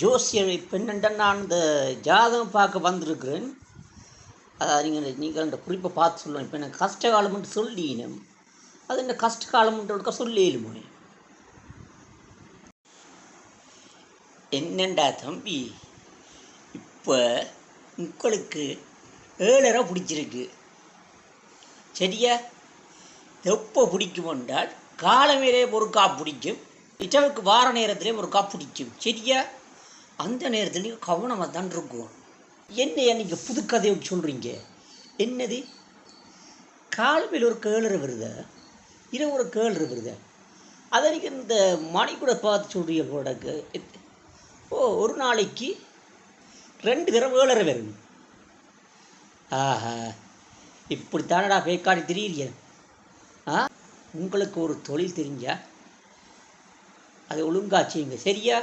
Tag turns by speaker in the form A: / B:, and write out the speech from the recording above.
A: ஜோசியரை பெண்ணுண்ட நான் இந்த ஜாதகம் பார்க்க வந்திருக்கிறேன். அதாவது நீங்கள் நீங்கள் அந்த குறிப்பை பார்த்து சொல்லணும் இப்போ எனக்கு கஷ்ட காலம்னு சொல்லினேன். அது இந்த கஷ்ட காலம்ன்றதுக்க சொல்லிடுமோ என்னண்டா தம்பி? இப்போ உங்களுக்கு ஏழரை பிடிச்சிருக்கு. சரியா? எப்போ பிடிக்கும் என்றால் காலமேலே பொறுக்கா பிடிக்கும். இச்சவுக்கு வார நேரத்திலே ஒரு காப்பு பிடிக்கும் சரியா? அந்த நேரத்தில் நீங்கள் கவனமாக தான் இருக்கும் என்ன நீங்கள் புது கதையை சொல்கிறீங்க என்னது? காலமையில் ஒரு கேளரை வருத? இரவு ஒரு கேளரை வருத? அதை நீங்கள் இந்த மணி கூட பார்த்து சொல்கிறீங்க போடக்கு ஓ ஒரு நாளைக்கு ரெண்டு தடவை ஏழரை வரும். ஆஹா இப்படித்தானடா பேக்காடி தெரியலையே ஆ? உங்களுக்கு ஒரு தொழில் தெரிஞ்சா அதை ஒழுங்கா சரியா?